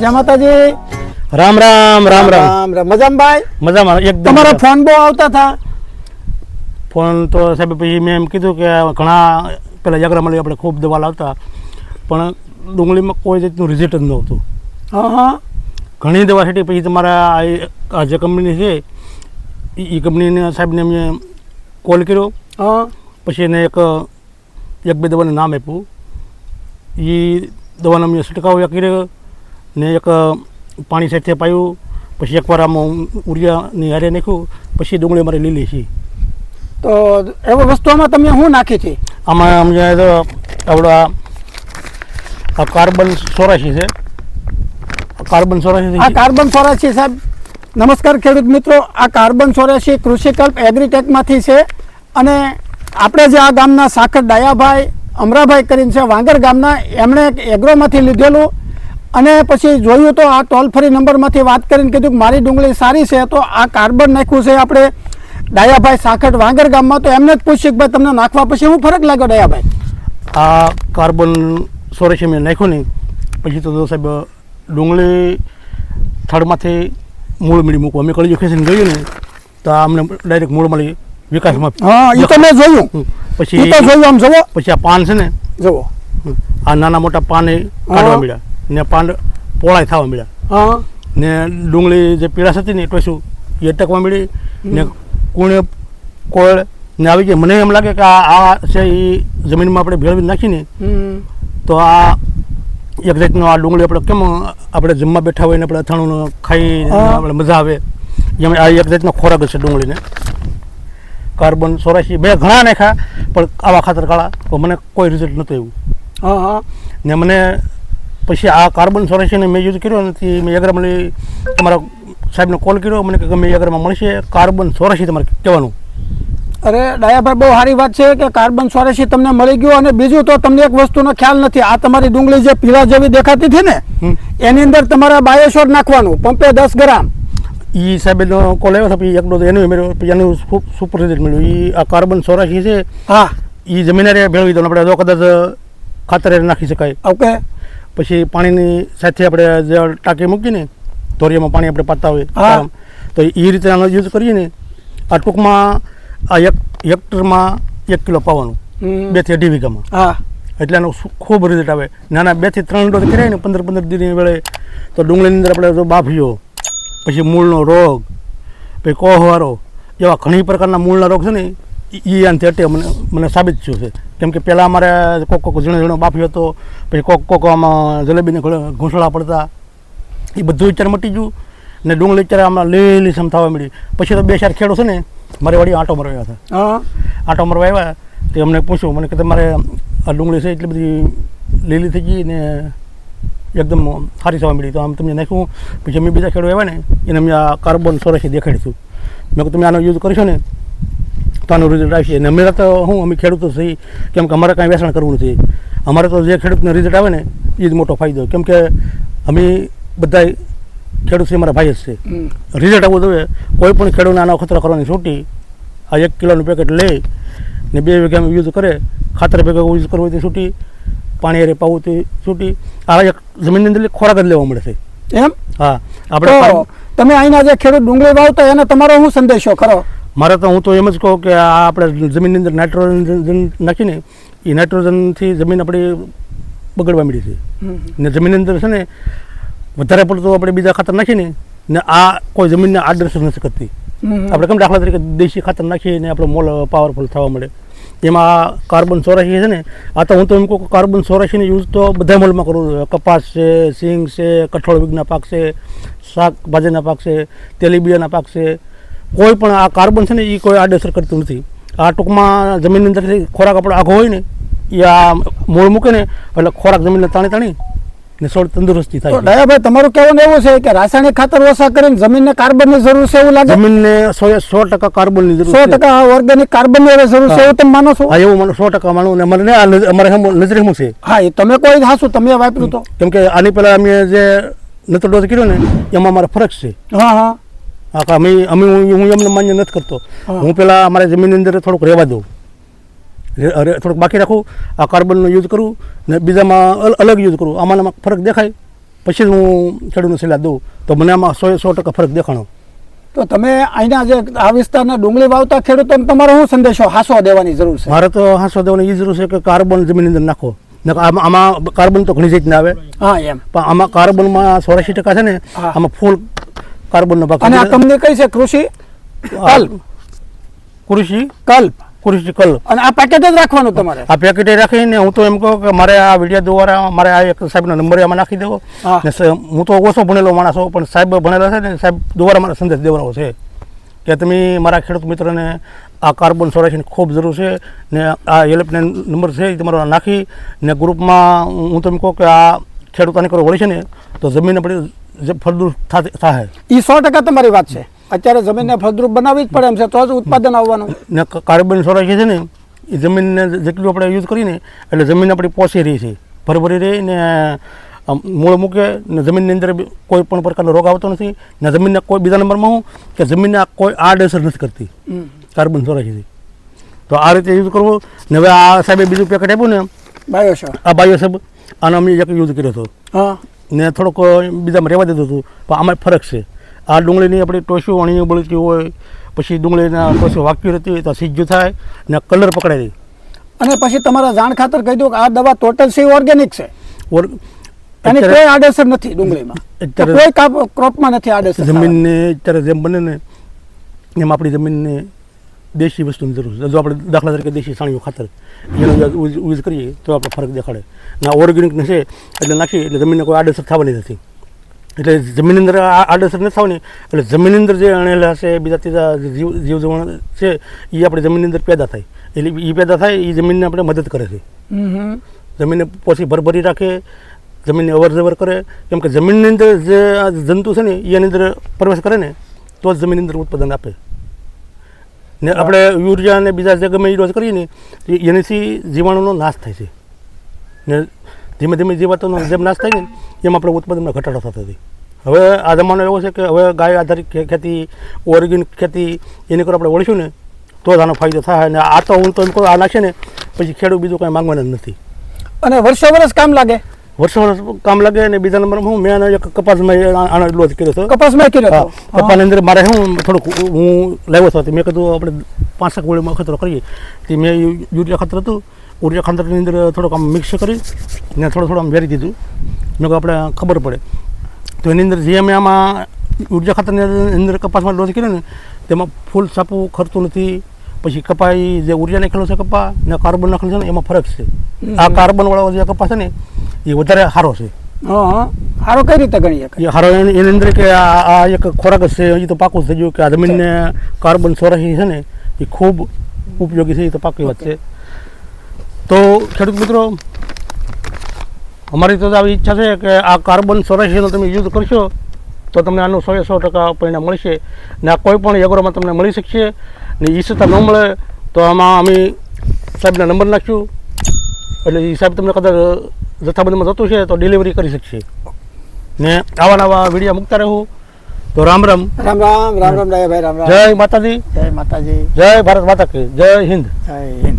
જય માતાજી. રામ રામ રામ રામ. રામ મજામાં ભાઈ? મજામાં એકદમ તમારા ફોન બહુ આવતા હતા. ફોન તો સાહેબ પછી મેં એમ કીધું કે ઘણા પેલા યાગ્રા મળી આપણે ખૂબ દવા લાવતા પણ ડુંગળીમાં કોઈ જાતનું રિઝલ્ટ જ નહોતું. હા હા. ઘણી દવા છેટી પછી તમારા આ- આ જે કંપની છે એ કંપનીને સાહેબને મેં કોલ કર્યો. હા. પછી એને એક એક બે દવાનું નામ આપ્યું. એ દવાનો મેં છંટકાવ કર્યો. ને એક પાણી સાથે પાયું પછી એકવાર આમાં ઉરિયાની હારે નાખ્યું પછી ડુંગળી અમારે લીલી છે. તો એવા વસ્તુઓમાં તમે શું નાખી છે? આમાં અમને તો આપણો આ કાર્બન સોરાશી છે. કાર્બન સોરાશી આ કાર્બન સોરાશી સાહેબ. નમસ્કાર ખેડૂત મિત્રો આ કાર્બન સોરાશી કૃષિકલ્પ એગ્રીટેકમાંથી છે અને આપણે જે આ ગામના સાખર ડાયાભાઈ અમરાભાઈ કરીને છે વાંગર ગામના એમણે એક એગ્રોમાંથી લીધેલું અને પછી જોયું તો આ ટોલ ફ્રી નંબરમાંથી વાત કરીને કીધું કે મારી ડુંગળી સારી છે તો આ કાર્બન નાખ્યું છે આપણે ડાયાભાઈ સાખટ વાંગર ગામમાં. તો એમને જ પૂછ્યું કે ભાઈ તમને નાખવા પછી શું ફરક લાગ્યો ડાયાભાઈ આ કાર્બન સોરેશી મેં નાખ્યું નહીં. પછી તો સાહેબ ડુંગળી થડમાંથી મૂળ મળી મૂકવું. અમે કળી ખેસીને જોયું ને તો અમને ડાયરેક્ટ મૂળ મળી વિકાસમાં. હા એ તો મેં જોયું. એ પછી તો જોયું આમ જુઓ. પછી આ પાન છે ને જુઓ. આ નાના મોટા પાન કાઢવા મળ્યા. ને પાંડ પોળાય થવા મળ્યા. હા. ને ડુંગળી જે પીળાશ હતી ને ટોસું એ અટકવા મળી ને કુણે કોળ ને આવી ગઈ. મને એમ લાગે કે આ છે એ જમીનમાં આપણે ભેળવી નાખીને તો આ એક જાતનો આ ડુંગળી આપણે કેમ આપણે જમવા બેઠા હોય ને આપણે અથાણું ખાઈ આપણે મજા આવે. એમ આ એક જાતનો ખોરાક છે ડુંગળીને. કાર્બન સોરાશી બે ઘણા નાખ્યા પણ આવા ખાતર કાળા. તો મને કોઈ રિઝલ્ટ નહોતું એવું. હા હા. ને મને પછી આ કાર્બન ચોરાશીને મેં યુઝ કર્યો નથી. મેં યગરામલી તમારા સાહેબને કોલ કર્યો. મને કે ગમે યગરામાં મળશે. કાર્બન ચોરાશી તમારે કહેવાનું. અરે ડાયાભાઈ બહુ સારી વાત છે કે કાર્બન ચોરાશી તમને મળી ગયું અને બીજું તો તમને એક વસ્તુનો ખ્યાલ નથી. આ તમારી ડુંગળી જે પીળા જેવી દેખાતી હતી ને એની અંદર તમારે બાયોશોર નાખવાનું. પંપે દસ ગ્રામ. એ સાહેબનો કોલ આવ્યો હતો પછી એકડો તો એનું મેળવ્યો. પછી એનું સુપર રિઝલ્ટ મળ્યું. એ આ કાર્બન ચોરાશી છે. હા. એ જમીનારે ભેળવી દો આપણે જો કદાચ ખાતરે નાખી શકાય. ઓકે. પછી પાણીની સાથે આપણે જે ટાંકી મૂકીને ધોરિયામાં પાણી આપણે પાતા હોય તો એ રીતે આનો યુઝ કરીને આ ટૂંકમાં આ એક હેક્ટરમાં એક કિલો પાવાનું. બેથી અઢી વીઘામાં. હા. એટલે આનો ખૂબ રિઝલ્ટ આવે. નાના બેથી ત્રણ ડોઝ કર્યા ને પંદર પંદર દિનની વેળે તો ડુંગળીની અંદર આપણે જો બાફીઓ પછી મૂળનો રોગ પછી કોહવારો એવા ઘણી પ્રકારના મૂળના રોગ છે ને એ આનાથી અટે મને મને સાબિત થયું છે. કેમ કે પહેલાં અમારે કોક કોક ઝીણો ઝીણો બાફ્યો હતો પછી કોક કોક આમાં જલેબીને ઘૂંસળા પડતા. એ બધું વિચાર મટી ગયું ને ડુંગળી વિચાર આમાં લીલી સમ થવા મળી. પછી તો બે ચાર ખેડૂત છે ને મારે વળી આંટો મરવા આવ્યા હતા. હા. આંટો મરવા આવ્યા તે અમને પૂછ્યું મને કે તમારે આ ડુંગળી છે એટલી બધી લીલી થઈ ગઈ ને એકદમ સારી થવા મળી. તો આમ તમને નાખ્યું. પછી અમે બીજા ખેડૂત આવ્યા ને એને અમે આ કાર્બન સોરેસી દેખાડીશું મેં તમે આનો યુઝ કરશો ને તો આનું રિઝલ્ટ આવશે અને અમે તો હું અમે ખેડૂતો છીએ. કેમ કે અમારે કાંઈ વેચાણ કરવું નથી. અમારે તો જે ખેડૂતને રિઝલ્ટ આવે ને એ જ મોટો ફાયદો. કેમ કે અમે બધા ખેડૂત છે અમારા ભાઈ જ છે. રિઝલ્ટ આવવું જોઈએ. કોઈ પણ ખેડૂતને આનો ખતરો કરવાની છૂટી આ એક કિલોનું પેકેટ લે ને બે વીઘામાં યુઝ કરે ખાતર ભેગા યુઝ કરવું તે છૂટી પાણી અરે પાવું તે છૂટી. આ એક જમીનની અંદર ખોરાક જ લેવા મળે છે. એમ? હા. આપણે તમે અહીંના જે ખેડૂત ડુંગળી વાવતા એને તમારો શું સંદેશો? ખરો. મારે તો હું તો એમ જ કહું કે આ આપણે જમીનની અંદર નાઇટ્રોજન નાખીને એ નાઇટ્રોજનથી જમીન આપણી બગડવા મળી છે. ને જમીનની અંદર છે ને વધારે પડતું આપણે બીજા ખાતર નાખીને ને આ કોઈ જમીનને આડરસ નથી કરતી. આપણે કેમ દાખલા તરીકે દેશી ખાતર નાખીએ ને આપણો મોલ પાવરફુલ થવા મળે એમાં કાર્બન ચોરાશી છે ને આ તો હું તો એમ કહું કાર્બન ચોરાશીનો યુઝ તો બધા મોલમાં કરું કપાસ છે સિંગ છે કઠોળ વિઘના પાક છે શાકભાજીના પાક છે તેલીબિયાના પાક છે કોઈ પણ આ કાર્બન છે ને એ કોઈ આડઅસર કરતું નથી. આ ટૂંકમાં જમીનની અંદરથી ખોરાક આપણો આઘો હોય ને એ આ મૂળ મૂકે ને એટલે ખોરાક જમીનને તાણી તાણી ને સોળ તંદુરસ્તી થાય. છે. ડાયાભાઈ તમારું કહેવાનું એવું છે કે રાસાયણિક ખાતર ઓછા કરીને જમીનને કાર્બનની જરૂર છે એવું લાગે? જમીનને સો સો ટકા કાર્બનની જરૂર સો ટકા ઓર્ગેનિક કાર્બનની જરૂર છે એવું તમે માનો છો? હા એવું મને સો ટકા માનું ને મને આ અમારે હમ- નજરે શું છે. હા એ તમે કોઈ હાસું તમે વાપર્યું તો. કેમ કે આની પહેલાં અમે જે નતો ડોઝ કર્યો ને એમાં અમારો ફરક છે. હા હા. કા અમે અમે હું હું એમને માન્ય નથી કરતો. હું. પહેલાં અમારા જમીનની અંદર થોડુંક રહેવા દઉં. થોડુંક બાકી રાખું આ કાર્બનનો યુઝ કરું ને બીજામાં અલગ યુઝ કરું. આમાં ફરક દેખાય. પછી જ હું ખેડૂતને સલાહ દઉં. તો મને આમાં સો સો ટકા ફરક દેખાણો. તો તમે અહીંના જે આ વિસ્તારના ડુંગળી વાવતા ખેડૂતોને તમારો શું સંદેશો હાંસવા દેવાની જરૂર છે? મારે તો હાંસો દેવાની એ જરૂર છે કે કાર્બન જમીનની અંદર નાખો. આમાં આમાં કાર્બન તો ઘણી રીતના આવે. હા એમ. પણ આમાં કાર્બનમાં ચોરાશી ટકા છે ને આમાં ફૂલ કાર્બનનો ભાગ અને આ તમને કઈ છે? કૃષિ? કલ્પ. કૃષિ? કલ્પ. કૃષિ કલ અને આ પેકેટ જ રાખવાનું તમારે? આ પેકેટ રાખીને હું તો એમ કહું કે મારે આ વીડિયો દ્વારા મારે આ એક સાહેબનો નંબર એમાં નાખી દેવો. હા. હું તો ઓછો ભણેલો માણસ હોઉં પણ સાહેબ ભણેલા છે ને સાહેબ દ્વારા મારે સંદેશ દેવાનો છે. કે તમે મારા ખેડૂત મિત્રને આ કાર્બન સોરેશની ખૂબ જરૂર છે ને આ હેલ્પલાઇન નંબર છે એ તમારો નાખી ને ગ્રુપમાં હું તમને કહું કે આ ખેડૂત કરવો કરો વળી છે ને તો જમીન આપણી જે ફળદ્રુપ થાય એ સો ટકા તમારી વાત છે. અત્યારે જમીનને ફળદ્રુપ બનાવવી જ પડે એમ છે તો જ ઉત્પાદન આવવાનું. ને કાર્બન સોરાશી છે ને એ જમીનને જેટલું આપણે યુઝ કરીને એટલે જમીન આપણી પોસી રહી છે. ભરભરી રહી ને મૂળ મૂકે ને જમીનની અંદર કોઈ પણ પ્રકારનો રોગ આવતો નથી. ને જમીનને કોઈ બીજા નંબરમાં હું કે જમીનને કોઈ આડઅસર નથી કરતી. કાર્બન સોરાશીથી તો આ રીતે યુઝ કરવું. ને હવે આ સાહેબે બીજું પેકેટ આપ્યું ને બાયો આ બાયોસબ આનો અમે એક યુઝ કર્યો હતો. હા. ને થોડોક બીજામાં રહેવા દીધું હતું. પણ આમાં ફરક છે. આ ડુંગળીની આપણે ટોસ્યું અણીયું બળતી હોય પછી ડુંગળીના ટોસ્યું વાક્યું રહેતી હોય તો સીજ્જું થાય ને કલર પકડાઈ દે. અને પછી તમારા જાણ ખાતર કહી દો કે આ દવા ટોટલ છે. ઓર્ગેનિક છે અત્યારે કોઈ આડેસર નથી ડુંગળીમાં. કોઈ ક્રોપમાં નથી આડેસર. જમીનને અત્યારે જેમ બને ને એમ આપણી જમીનને દેશી વસ્તુની જરૂર છે. જો આપણે દાખલા તરીકે દેશી સાણીઓ ખાતર જેનો યુઝ કરીએ તો આપણે ફરક દેખાડે. ના ઓર્ગેનિક છે એટલે નાખીએ એટલે જમીનને કોઈ આડઅસર થવાની નથી. એટલે જમીનની અંદર આ આડઅસર નથી થવાની. એટલે જમીનની અંદર જે અણેલા છે બીજા ત્રીજા જીવ જીવજવણ છે એ આપણે જમીનની અંદર પેદા થાય. એટલે એ પેદા થાય એ જમીનને આપણે મદદ કરે છે. જમીનને પોસી ભરભરી રાખે જમીનને અવર જવર કરે. કેમ કે જમીનની અંદર જે આ જંતુ છે ને એની અંદર પ્રવેશ કરે ને તો જ જમીનની અંદર ઉત્પાદન આપે. ને આપણે યુરિયા અને બીજા જે ગમે એ ડોઝ કરીએ ને એનાથી જીવાણુનો નાશ થાય છે. ને ધીમે ધીમે જીવાતોનો જેમ નાશ થાય ને એમ આપણે ઉત્પાદનમાં ઘટાડો થતો હતી હવે આ જમાનો એવો છે કે હવે ગાય આધારિત ખેતી ઓર્ગેનિક ખેતી એની કરો આપણે વળીશું ને તો જ આનો ફાયદો થાય. અને આ તો હું તો એમ કહું આ નાખશે ને પછી ખેડૂત બીજું કાંઈ માંગવાના નથી. અને વર્ષો વર્ષ કામ લાગે. વર્ષો વર્ષ કામ લાગે અને બીજા નંબરમાં હું મેં એક કપાસમાં આનો એટલો જ કર્યો હતો. કપાસમાં કર્યો હતો? કપાસની અંદર મારે હું થોડુંક હું લાવ્યો હતો. મેં કીધું આપણે પાંચક ગોળીમાં ખતરો કરીએ. તે મેં યુરિયા ખાતર હતું. ઊર્જા ખાતરની અંદર થોડુંક આમ મિક્સ કરી ને થોડું થોડું આમ વેરી દીધું. મેં કહું આપણે ખબર પડે. તો એની અંદર જે મેં આમાં ઊર્જા ખાતરની અંદર કપાસમાં ડોઝ કર્યો ને તેમાં ફૂલ સાપું ખરતું નથી. પછી કપાઈ જે ઊર્જા નાખેલો છે કપા ને કાર્બન નાખેલો છે ને એમાં ફરક છે. આ કાર્બનવાળો જે કપાસ છે ને એ વધારે સારો છે. હા હા. સારો કઈ રીતે ગણી શકાય? હારો એની અંદર કે આ એક ખોરાક છે એ તો પાકું થઈ ગયું કે આ જમીનને કાર્બન સોરાહી છે ને એ ખૂબ ઉપયોગી છે એ તો પાકી વાત છે. તો ખેડૂત મિત્રો અમારી તો આવી ઈચ્છા છે કે આ કાર્બન સોરાહીનો તમે યુઝ કરશો તો તમને આનું સો સો ટકા પરિણામ મળશે. ને આ કોઈ પણ એગ્રોમાં તમને મળી શકશે ને છતાં ન મળે તો આમાં અમે સાહેબના નંબર નાખ્યું એટલે એ સાહેબ તમને કદાચ જથ્થાબંધમાં જતું છે તો ડિલિવરી કરી શકશે. ને આવા નવા વિડીયા મૂકતા રહું. તો રામ રામ. રામ રામ રામ રામ ભાઈ રામ રામ. જય માતાજી. જય માતાજી. જય ભારત માતા કી. જય હિન્દ. જય હિન્દ.